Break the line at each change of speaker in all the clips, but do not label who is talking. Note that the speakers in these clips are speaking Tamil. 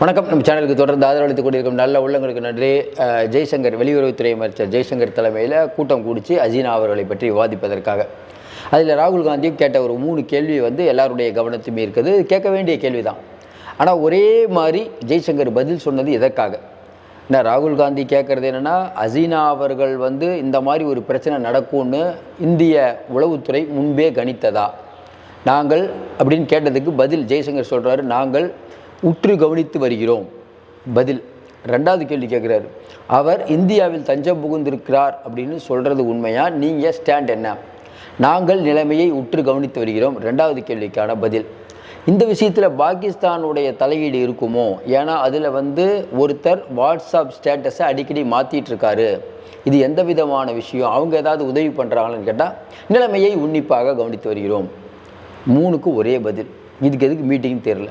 வணக்கம். நம்ம சேனலுக்கு தொடர்ந்து ஆதரவளித்துக் கொண்டிருக்கும் நல்ல உள்ளங்களுக்கு நன்றி. ஜெய்சங்கர் வெளியுறவுத்துறை அமைச்சர் ஜெய்சங்கர் தலைமையில் கூட்டம் கூடிச்சு அசீனா அவர்களை பற்றி விவாதிப்பதற்காக. அதில் ராகுல் காந்தியும் கேட்ட ஒரு மூணு கேள்வி வந்து எல்லாருடைய கவனத்தையும் இருக்குது கேட்க வேண்டிய கேள்வி தான் ஆனால் ஒரே மாதிரி ஜெய்சங்கர் பதில் சொன்னது எதற்காக? என்ன ராகுல் காந்தி கேட்குறது என்னென்னா அசீனா அவர்கள் வந்து இந்த மாதிரி ஒரு பிரச்சனை நடக்கும்னு இந்திய உளவுத்துறை முன்பே கணித்ததா? நாங்கள் அப்படின்னு கேட்டதுக்கு பதில் ஜெய்சங்கர் சொல்கிறாரு நாங்கள் உற்று கவனித்து வருகிறோம். பதில். ரெண்டாவது கேள்வி கேட்குறாரு. அவர் இந்தியாவில் தஞ்சம் புகுந்திருக்கிறார் அப்படின்னு சொல்கிறது உண்மையா? நீங்கள் ஸ்டாண்ட் என்ன? நாங்கள் நிலைமையை உற்று கவனித்து வருகிறோம். ரெண்டாவது கேள்விக்கான பதில். இந்த விஷயத்தில் பாகிஸ்தானுடைய தலையீடு இருக்குமோ? ஏன்னா அதில் வந்து ஒருத்தர் வாட்ஸ்அப் ஸ்டேட்டஸை அடிக்கடி மாற்றிட்டுருக்காரு இது எந்த விதமான விஷயம்? அவங்க ஏதாவது உதவி பண்ணுறாங்களான்னு கேட்டால் நிலைமையை உன்னிப்பாக கவனித்து வருகிறோம். மூணுக்கு ஒரே பதில். இதுக்கு எதுக்கு மீட்டிங் தெரில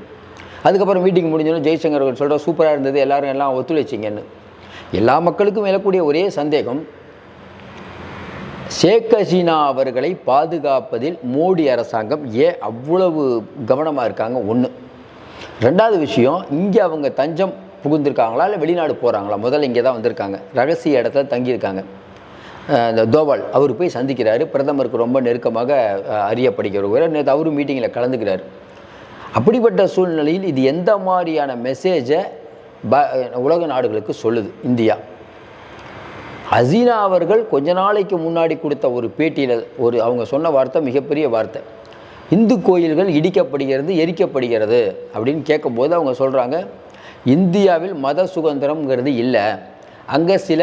அதுக்கப்புறம் மீட்டிங் முடிஞ்சோன்னு ஜெய்சங்கர் அவர்கள் சொல்கிற சூப்பராக இருந்தது எல்லாரும் எல்லாம் ஒத்துழைச்சிங்கன்னு. எல்லா மக்களுக்கும் எழக்கூடிய ஒரே சந்தேகம் ஷேக் ஹசீனா அவர்களை பாதுகாப்பதில் மோடி அரசாங்கம் ஏன் அவ்வளவு கவனமாக இருக்காங்க? ஒன்று ரெண்டாவது விஷயம் இங்கே அவங்க தஞ்சம் புகுந்திருக்காங்களா இல்லை வெளிநாடு போகிறாங்களா முதல்ல இங்கே தான் வந்திருக்காங்க. ரகசிய இடத்துல தங்கியிருக்காங்க. இந்த தோவால் அவர் போய் சந்திக்கிறாரு. பிரதமருக்கு ரொம்ப நெருக்கமாக அறியப்படுகிறவர். நேற்று அவரும் மீட்டிங்கில் கலந்துக்கிறார். அப்படிப்பட்ட சூழ்நிலையில் இது எந்த மாதிரியான மெசேஜை ப உலக நாடுகளுக்கு சொல்லுது? இந்தியா. ஹசீனா அவர்கள் கொஞ்ச நாளைக்கு முன்னாடி கொடுத்த ஒரு பேட்டியில் ஒரு அவங்க சொன்ன வார்த்தை மிகப்பெரிய வார்த்தை. இந்து கோயில்கள் இடிக்கப்படுகிறது எரிக்கப்படுகிறது அப்படின்னு கேட்கும்போது அவங்க சொல்கிறாங்க இந்தியாவில் மத சுதந்திரம்ங்கிறது இல்லை. அங்கே சில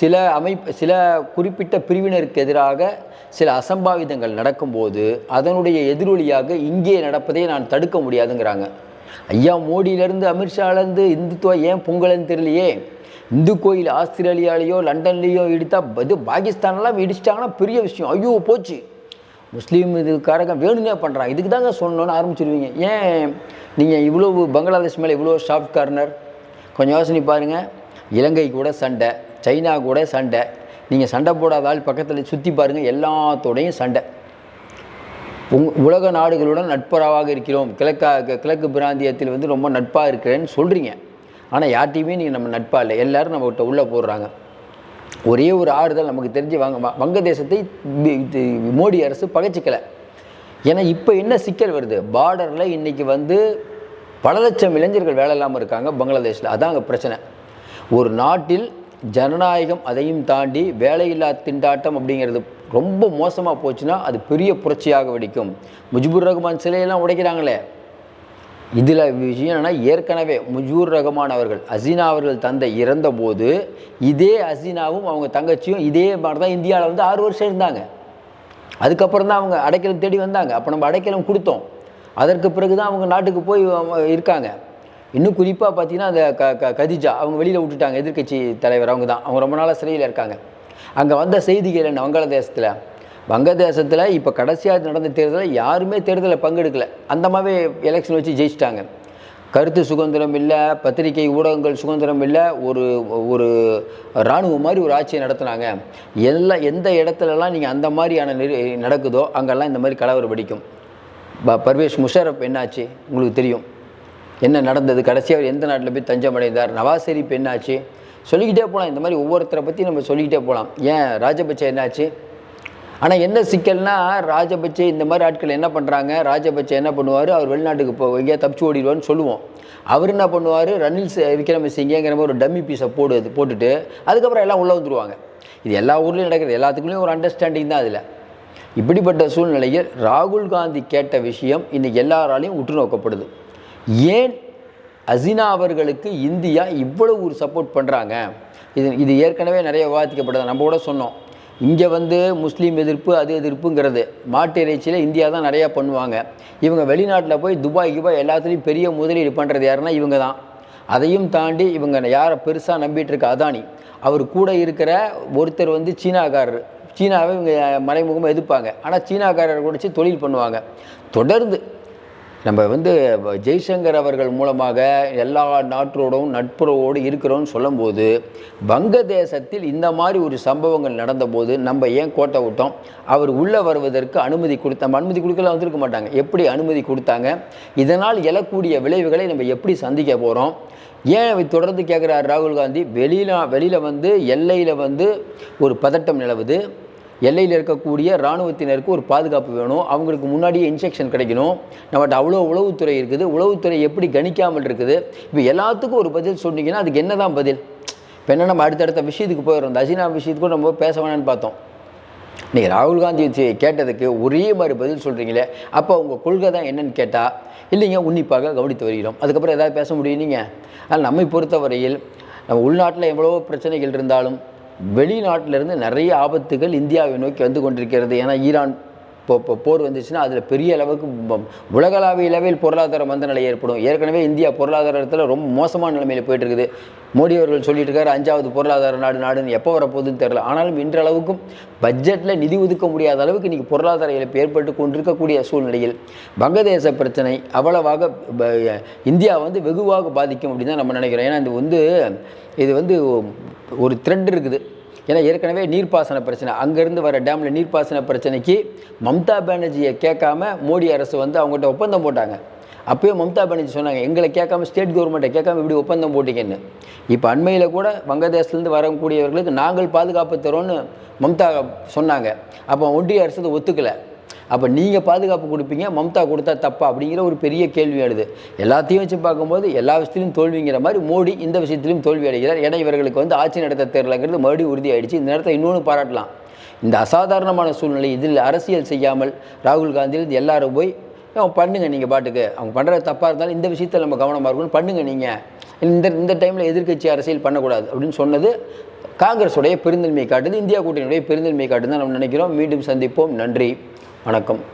சில அமைப்பு சில குறிப்பிட்ட பிரிவினருக்கு எதிராக சில அசம்பாவிதங்கள் நடக்கும்போது அதனுடைய எதிரொலியாக இங்கே நடப்பதை நான் தடுக்க முடியாதுங்கிறாங்க. ஐயா மோடியிலேருந்து அமித்ஷாலேருந்து இந்துத்துவம் ஏன் பொங்கல்னு தெரியலையே? இந்து கோயில் ஆஸ்திரேலியாலேயோ லண்டன்லேயோ இடித்தா இது பாகிஸ்தான்லாம் இடிச்சிட்டாங்கன்னா பெரிய விஷயம். ஐயோ போச்சு. முஸ்லீம் இதுக்காரங்க வேணும்னே பண்ணுறாங்க இதுக்கு தாங்க சொன்னோன்னு ஆரம்பிச்சிருவீங்க. ஏன்? நீங்கள் இவ்வளோ பங்களாதேஷ் மேலே இவ்வளோ சாஃப்ட் கார்னர் கொஞ்சம் யோசனை பாருங்கள் இலங்கை கூட சண்டை. சைனா கூட சண்டை. நீங்கள் சண்டை போடாதால் பக்கத்தில் சுற்றி பாருங்கள் எல்லாத்தோடையும் சண்டை. உங் உலக நாடுகளுடன் நட்புறவாக இருக்கிறோம். கிழக்கா கிழக்கு பிராந்தியத்தில் வந்து ரொம்ப நட்பாக இருக்கிறேன்னு சொல்கிறீங்க ஆனால் யார்ட்டையுமே நீங்கள் நம்ம நட்பாக இல்லை. எல்லோரும் நம்மகிட்ட உள்ளே போடுறாங்க. ஒரே ஒரு ஆறுதல் நமக்கு தெரிஞ்சு வங்க வங்கதேசத்தை மோடி அரசு பகைச்சிக்கலை. ஏன்னா இப்போ என்ன சிக்கல் வருது? பார்டரில் இன்றைக்கி வந்து பல லட்சம் இளைஞர்கள் வேலை இல்லாமல் இருக்காங்க பங்களாதேஷில். அதான் அங்கே பிரச்சனை. ஒரு நாட்டில் ஜனநாயகம் அதையும் தாண்டி வேலையில்லா திண்டாட்டம் அப்படிங்கிறது ரொம்ப மோசமாக போச்சுன்னா அது பெரிய புரட்சியாக வெடிக்கும். முஜிபுர் ரஹ்மான் சிலையெல்லாம் உடைக்கிறாங்களே. இதில் விஷயம் என்னென்னா ஏற்கனவே முஜூர் ரஹ்மான் அவர்கள் அசீனா அவர்கள் தந்தை இறந்தபோது இதே அசீனாவும் அவங்க தங்கச்சியும் இதே மாதிரி தான் இந்தியாவில் வந்து ஆறு வருஷம் இருந்தாங்க. அதுக்கப்புறம் தான் அவங்க அடைக்கலம் தேடி வந்தாங்க. அப்போ நம்ம அடைக்கலம் கொடுத்தோம். அதற்கு பிறகு தான் அவங்க நாட்டுக்கு போய் இருக்காங்க. இன்னும் குறிப்பாக பார்த்தீங்கன்னா அந்த க க கதிஜா அவங்க வெளியில் விட்டுட்டாங்க. எதிர்க்கட்சி தலைவர் அவங்க தான். அவங்க ரொம்ப நாளாக சிறையில் இருக்காங்க. அங்கே வந்த செய்திகள் என்ன? வங்காளதேசத்தில் வங்கதேசத்தில் இப்போ கடைசியாக நடந்த தேர்தலில் யாருமே தேர்தலில் பங்கெடுக்கலை. அந்தமாவே எலெக்ஷன் வச்சு ஜெயிச்சிட்டாங்க. கருத்து சுதந்திரம் இல்லை பத்திரிகை ஊடகங்கள் சுதந்திரம் இல்லை ஒரு ஒரு இராணுவம் மாதிரி ஒரு ஆட்சியை நடத்துனாங்க. எல்லாம் எந்த இடத்துலலாம் நீங்கள் அந்த மாதிரியான நெரு நடக்குதோ அங்கெல்லாம் இந்த மாதிரி கலவரம் வெடிக்கும் ப பர்வேஷ் முஷரப் என்னாச்சு? உங்களுக்கு தெரியும். என்ன நடந்தது? கடைசியாக அவர் எந்த நாட்டில் போய் தஞ்சம் அடைந்தார்? நவாஸ் ஷெரீப் என்னாச்சு? சொல்லிக்கிட்டே போகலாம் இந்த மாதிரி ஒவ்வொருத்தரை பற்றி நம்ம சொல்லிக்கிட்டே போகலாம் ஏன்? ராஜபக்சே என்னாச்சு? ஆனால் என்ன சிக்கல்னா ராஜபக்சே இந்த மாதிரி ஆட்கள் என்ன பண்ணுறாங்க ராஜபக்சே என்ன பண்ணுவார்? அவர் வெளிநாட்டுக்கு போ எங்கேயா தப்பிச்சு ஓடிடுவார்னு சொல்லுவோம். அவர் என்ன பண்ணுவார்? ரணில் விக்ரம சிங்கேங்கிற மாதிரி ஒரு டம்மி பீஸை போடு போட்டுட்டு அதுக்கப்புறம் எல்லாம் உள்ளே வந்துருவாங்க. இது எல்லா ஊர்லேயும் நடக்கிறது எல்லாத்துக்குள்ளேயும் ஒரு அண்டர்ஸ்டாண்டிங் தான் அதில். இப்படிப்பட்ட சூழ்நிலையில் ராகுல் காந்தி கேட்ட விஷயம் இன்றைக்கி எல்லாராலையும் உற்று நோக்கப்படுது ஏன் அசினா அவர்களுக்கு இந்தியா இவ்வளவு ஒரு சப்போர்ட் பண்ணுறாங்க இது இது ஏற்கனவே நிறைய விவாதிக்கப்பட்டது. நம்ம கூட சொன்னோம். இங்கே வந்து முஸ்லீம் எதிர்ப்பு அது எதிர்ப்புங்கிறது. மாட்டு இறைச்சியில் இந்தியா தான் நிறையா பண்ணுவாங்க. இவங்க வெளிநாட்டில் போய் துபாய் கிபாய் எல்லாத்துலேயும் பெரிய முதலீடு பண்ணுறது யாருன்னா இவங்க தான். அதையும் தாண்டி இவங்க யாரை பெருசாக நம்பிகிட்டு இருக்க அதானி. அவர் கூட இருக்கிற ஒருத்தர் வந்து சீனாக்காரர். சீனாவை இவங்க மறைமுகமாக எதிர்ப்பாங்க. ஆனால் சீனாக்காரர் கூட வச்சு தொழில் பண்ணுவாங்க. தொடர்ந்து நம்ம வந்து ஜெய்சங்கர் அவர்கள் மூலமாக எல்லா நாட்டோடும் நட்புறவோடு இருக்கிறோம்னு சொல்லும்போது வங்கதேசத்தில் இந்த மாதிரி ஒரு சம்பவங்கள் நடந்தபோது நம்ம ஏன் கோட்டை விட்டோம்? அவர் உள்ளே வருவதற்கு அனுமதி கொடுத்த அனுமதி கொடுக்கலாம் வந்திருக்க மாட்டாங்க. எப்படி அனுமதி கொடுத்தாங்க? இதனால் எழக்கூடிய விளைவுகளை நம்ம எப்படி சந்திக்க போகிறோம் ஏன் தொடர்ந்து கேட்குறாரு ராகுல் காந்தி? வெளியில் வெளியில் வந்து எல்லையில் வந்து ஒரு பதட்டம் நிலவுது. எல்லையில் இருக்கக்கூடிய இராணுவத்தினருக்கு ஒரு பாதுகாப்பு வேணும். அவங்களுக்கு முன்னாடியே இன்ஸ்ட்ரக்ஷன் கிடைக்கணும். நம்மகிட்ட அவ்வளோ உளவுத்துறை இருக்குது. உளவுத்துறை எப்படி கணிக்காமல் இருக்குது? இப்போ எல்லாத்துக்கும் ஒரு பதில் சொன்னீங்கன்னா அதுக்கு என்ன தான் பதில்? இப்போ என்ன நம்ம அடுத்தடுத்த விஷயத்துக்கு போயிடுறோம். இந்த அசினா விஷயத்துக்கு நம்ம பேச வேணாம்னு பார்த்தோம். நீங்கள் ராகுல் காந்தி கேட்டதுக்கு ஒரே மாதிரி பதில் சொல்கிறீங்களே அப்போ உங்கள் கொள்கை தான் என்னன்னு கேட்டால் இல்லைங்க உன்னிப்பாக கவனித்து வருகிறோம். அதுக்கப்புறம் ஏதாவது பேச முடியும் நீங்கள் ஆனால் நம்மை பொறுத்தவரையில் நம்ம உள்நாட்டில் எவ்வளவோ பிரச்சனைகள் இருந்தாலும் வெளிநாட்டிலிருந்து நிறைய ஆபத்துகள் இந்தியாவை நோக்கி வந்து கொண்டிருக்கிறது. ஏன்னா ஈரான் இப்போ இப்போ போர் வந்துச்சுன்னா அதில் பெரிய அளவுக்கு உலகளாவிய அளவில் பொருளாதார மந்த நிலை ஏற்படும். ஏற்கனவே இந்தியா பொருளாதாரத்தில் ரொம்ப மோசமான நிலைமையில் போயிட்டு இருக்குது மோடி அவர்கள் சொல்லிட்டு இருக்காரு அஞ்சாவது பொருளாதார நாடு நாடுன்னு எப்போ வரப்போகுதுன்னு தெரியல. ஆனாலும் இன்றளவுக்கும் பட்ஜெட்டில் நிதி ஒதுக்க முடியாத அளவுக்கு இன்றைக்கி பொருளாதார இழப்பு ஏற்பட்டு கொண்டிருக்கக்கூடிய சூழ்நிலையில் வங்கதேச பிரச்சனை அவ்வளவாக இந்தியா வந்து வெகுவாக பாதிக்கும் அப்படின்னு தான் நம்ம நினைக்கிறோம். ஏன்னா இது வந்து இது வந்து ஒரு த்ரெட் இருக்குது. ஏன்னா ஏற்கனவே நீர்ப்பாசன பிரச்சனை அங்கேருந்து வர டேமில் நீர்ப்பாசன பிரச்சனைக்கு மம்தா பானர்ஜியை கேட்காம மோடி அரசு வந்து அவங்ககிட்ட ஒப்பந்தம் போட்டாங்க. அப்போயும் மம்தா பானர்ஜி சொன்னாங்க எங்களை கேட்காம ஸ்டேட் கவர்மெண்ட்டை கேட்காம இப்படி ஒப்பந்தம் போட்டீங்கன்னு. இப்போ அண்மையில் கூட வங்கதேசத்துலேருந்து வரக்கூடியவர்களுக்கு நாங்கள் பாதுகாப்பு தரோன்னு மம்தா சொன்னாங்க. அப்போ ஒன்றிய அரசு ஒத்துக்கலை. அப்போ நீங்கள் பாதுகாப்பு கொடுப்பீங்க மம்தா கொடுத்தா தப்பா? அப்படிங்கிற ஒரு பெரிய கேள்வி எழுது. எல்லாத்தையும் வச்சு பார்க்கும்போது எல்லா விஷயத்திலும் தோல்விங்கிற மாதிரி மோடி இந்த விஷயத்திலும் தோல்வி அடைகிறார். ஏன்னா இவர்களுக்கு வந்து ஆட்சி நடத்த தெரியலங்கிறது மறுபடியும் உறுதியாயிடுச்சு இந்த நேரத்தை இன்னொன்று பாராட்டலாம். இந்த அசாதாரணமான சூழ்நிலை இதில் அரசியல் செய்யாமல் ராகுல் காந்தியில் எல்லாரும் போய் பண்ணுங்கள் நீங்கள் பாட்டுக்கு? அவங்க பண்ணுற தப்பாக இருந்தாலும் இந்த விஷயத்தில் நம்ம கவனமாக இருக்கணும். பண்ணுங்கள் நீங்கள் இந்த இந்த டைமில் எதிர்க்கட்சி அரசியல் பண்ணக்கூடாது. அப்படின்னு சொன்னது காங்கிரஸுடைய பெருந்தன்மையை காட்டுது. இந்தியா கூட்டணியுடைய பெருந்தன்மையை காட்டுது தான் நம்ம நினைக்கிறோம். மீண்டும் சந்திப்போம். நன்றி. வணக்கம்.